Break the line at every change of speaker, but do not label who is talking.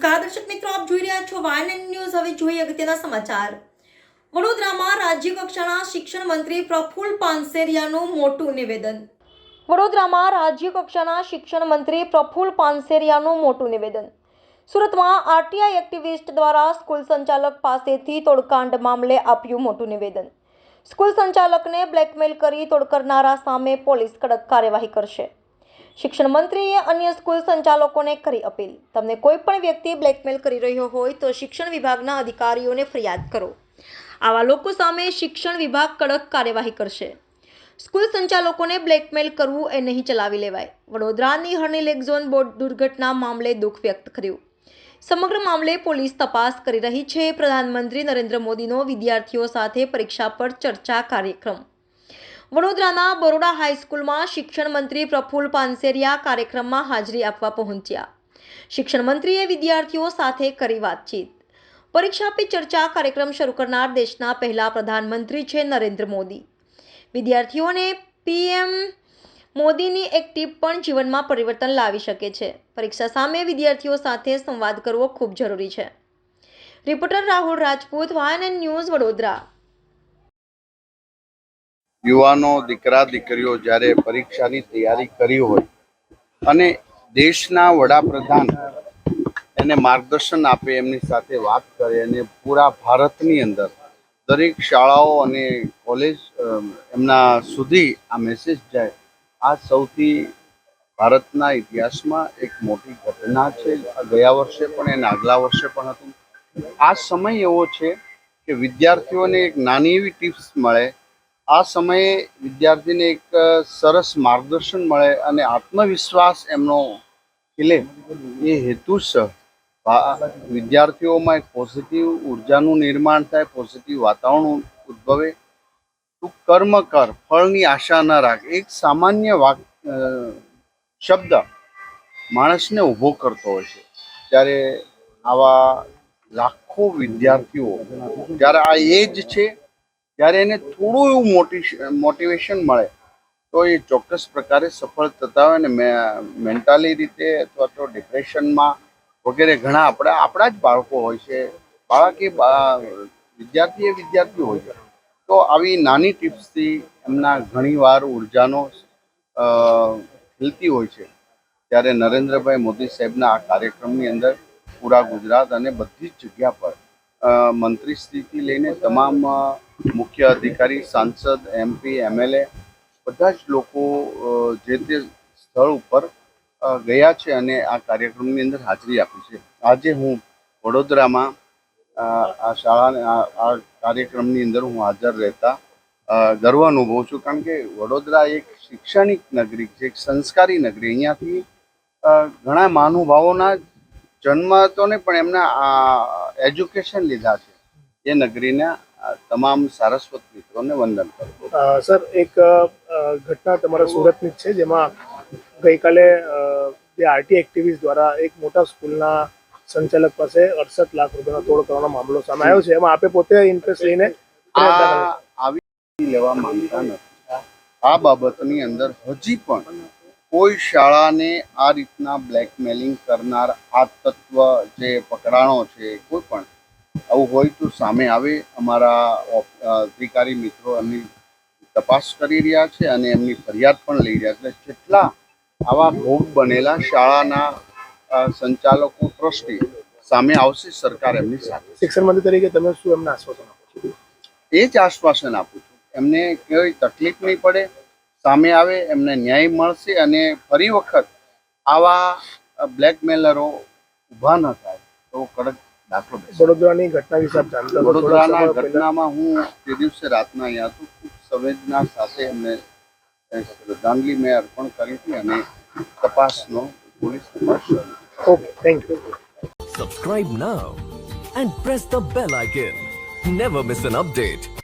નમસ્કાર. દર્શક મિત્રો, આપ જોઈ રહ્યા છો વાયન ન્યૂઝ. હવે જોઈએ અગત્યના સમાચાર. વડોદરામાં રાજ્ય કક્ષાના શિક્ષણ મંત્રી પ્રફુલ પાનસેરિયાનું મોટું નિવેદન. વડોદરામાં રાજ્ય કક્ષાના શિક્ષણ મંત્રી પ્રફુલ પાનસેરિયાનું મોટું નિવેદન. સુરતમાં આરટીઆઈ એક્ટિવિસ્ટ દ્વારા સ્કૂલ સંચાલક પાસેથી તોડકાંડ મામલે આપ્યું મોટું નિવેદન. સ્કૂલ સંચાલકને બ્લેકમેલ કરી તોડ કરનારા સામે પોલીસ કડક કાર્યવાહી કરશે. શિક્ષણ મંત્રીએ અન્ય સ્કૂલ સંચાલકોને કરી અપીલ. તમને કોઈ પણ વ્યક્તિ બ્લેકમેલ કરી રહ્યો હોય તો શિક્ષણ વિભાગના અધિકારીઓને ફરિયાદ કરો. આવા લોકો સામે શિક્ષણ વિભાગ કડક કાર્યવાહી કરશે. સ્કૂલ સંચાલકોને બ્લેકમેલ કરવું એ નહીં ચલાવી લેવાય. વડોદરાની હર્ની લેક ઝોન બોર્ડ દુર્ઘટના મામલે દુઃખ વ્યક્ત કર્યું. સમગ્ર મામલે પોલીસ તપાસ કરી રહી છે. પ્રધાનમંત્રી નરેન્દ્ર મોદીનો વિદ્યાર્થીઓ સાથે પરીક્ષા પર ચર્ચા કાર્યક્રમ. વડોદરાના બરોડા હાઈસ્કૂલમાં શિક્ષણ મંત્રી પ્રફુલ્લ પાનસેરિયા કાર્યક્રમમાં હાજરી આપવા પહોંચ્યા. શિક્ષણ મંત્રીએ વિદ્યાર્થીઓ સાથે કરી વાતચીત. પરીક્ષા પે ચર્ચા કાર્યક્રમ શરૂ કરનાર દેશના પહેલા પ્રધાનમંત્રી છે નરેન્દ્ર મોદી. વિદ્યાર્થીઓને પીએમ મોદીની એક ટીપ પણ જીવનમાં પરિવર્તન લાવી શકે છે. પરીક્ષા સામે વિદ્યાર્થીઓ સાથે સંવાદ કરવો ખૂબ જરૂરી છે. રિપોર્ટર રાહુલ રાજપૂત, વાયન ન્યૂઝ વડોદરા.
યુવાનો, દીકરા, દીકરીઓ જ્યારે પરીક્ષાની તૈયારી કરી હોય અને દેશના વડાપ્રધાન એને માર્ગદર્શન આપે, એમની સાથે વાત કરે અને પૂરા ભારતની અંદર દરેક શાળાઓ અને કોલેજ એમના સુધી આ મેસેજ જાય, આ સૌથી ભારતના ઇતિહાસમાં એક મોટી ઘટના છે. ગયા વર્ષે પણ એને આગલા વર્ષે પણ હતું. આ સમય એવો છે કે વિદ્યાર્થીઓને એક નાની એવી ટિપ્સ મળે આ સમયે વિદ્યાર્થીને એક સરસ માર્ગદર્શન મળે અને આત્મવિશ્વાસ એમનો ખીલે. એ હેતુસર વિદ્યાર્થીઓમાં એક પોઝિટિવ ઉર્જાનું નિર્માણ થાય, પોઝિટિવ વાતાવરણ ઉદ્ભવે. તું કર્મ કર, ફળની આશા ન રાખ. એક સામાન્ય વાક શબ્દ માણસને ઊભો કરતો હોય છે. ત્યારે આવા લાખો વિદ્યાર્થીઓ, જ્યારે આ એજ છે જ્યારે એને થોડું એવું મોટી મોટિવેશન મળે. તો એ ચોક્કસ પ્રકારે સફળ થતા હોય ને મેન્ટલી રીતે અથવા તો ડિપ્રેશનમાં વગેરે ઘણા આપણા આપણા જ બાળકો હોય છે. બાળક એ વિદ્યાર્થી એ વિદ્યાર્થી હોય છે. તો આવી નાની ટિપ્સથી એમના ઘણીવાર ઉર્જાનો ખીલતી હોય છે. ત્યારે નરેન્દ્રભાઈ મોદી સાહેબના આ કાર્યક્રમની અંદર પૂરા ગુજરાત અને બધી જ જગ્યા પર મંત્રીશ્રીથી લઈને તમામ મુખ્ય અધિકારી, સાંસદ એમપી એમએલએ બધા જ લોકો જે તે સ્થળ ઉપર ગયા છે અને આ કાર્યક્રમની અંદર હાજરી આપી છે. આજે હું વડોદરામાં આ શાળા આ કાર્યક્રમની અંદર હું હાજર રહેતા ગર્વ અનુભવું છું કારણ કે વડોદરા એક શૈક્ષણિક નગરી છે એક સંસ્કારી નગરી. અહીંયાથી ઘણા મહાનુભાવોના જન્મ તો નહીં પણ એમના એજ્યુકેશન લીધા છે. એ નગરીના તમામ સારસ્વત મિત્રોને વંદન કરું
સર એક ઘટના તમારા સુરતની છે જેમાં ગઈકાલે જે આરટી એક્ટિવિસ્ટ દ્વારા એક મોટા સ્કૂલના સંચાલક પાસે અડસઠ લાખ રૂપિયાનો તોડ કરવાનો મામલો સામે આવ્યો છે. એમાં આપે પોતે ઇન્ટરેસ્ટ લઈને
આવી લેવા માંગતા નથી. આ બાબતની અંદર હજી પણ કોઈ શાળાને આ રીતના બ્લેકમેલિંગ કરનાર આ તત્વ જે પકડાણો છે કોઈ પણ આવું હોય તો સામે આવે. અમારા અધિકારી મિત્રો એમની તપાસ કરી રહ્યા છે અને એમની ફરિયાદ પણ લઈ રહ્યા છે. એટલે જેટલા આવા ભોગ બનેલા શાળાના સંચાલકો ટ્રસ્ટી સામે આવશે સરકાર એમની સાથે.
શિક્ષણ મંત્રી તરીકે તમે શું એમને આશ્વાસન આપો છો?
એ જ આશ્વાસન આપું છું. એમને કોઈ તકલીફ નહીં પડે. સામે આવે એમને ન્યાય મળશે અને ફરી વખત આવા બ્લેકમેલરો ઊભા ન થાય તો કડક દાખલો
વડોદરાની ઘટના વિશે આપ જાણતા
વડોદરાના ઘટનામાં હું તે દિવસે રાતના અહીંયા હતો ખૂબ સંવેદના સાથે એમને શ્રદ્ધાંજલિ મેં અર્પણ કરી હતી અને તપાસનો પોલીસ તપાસ
okay thank you
Subscribe now and press the bell icon never miss an update.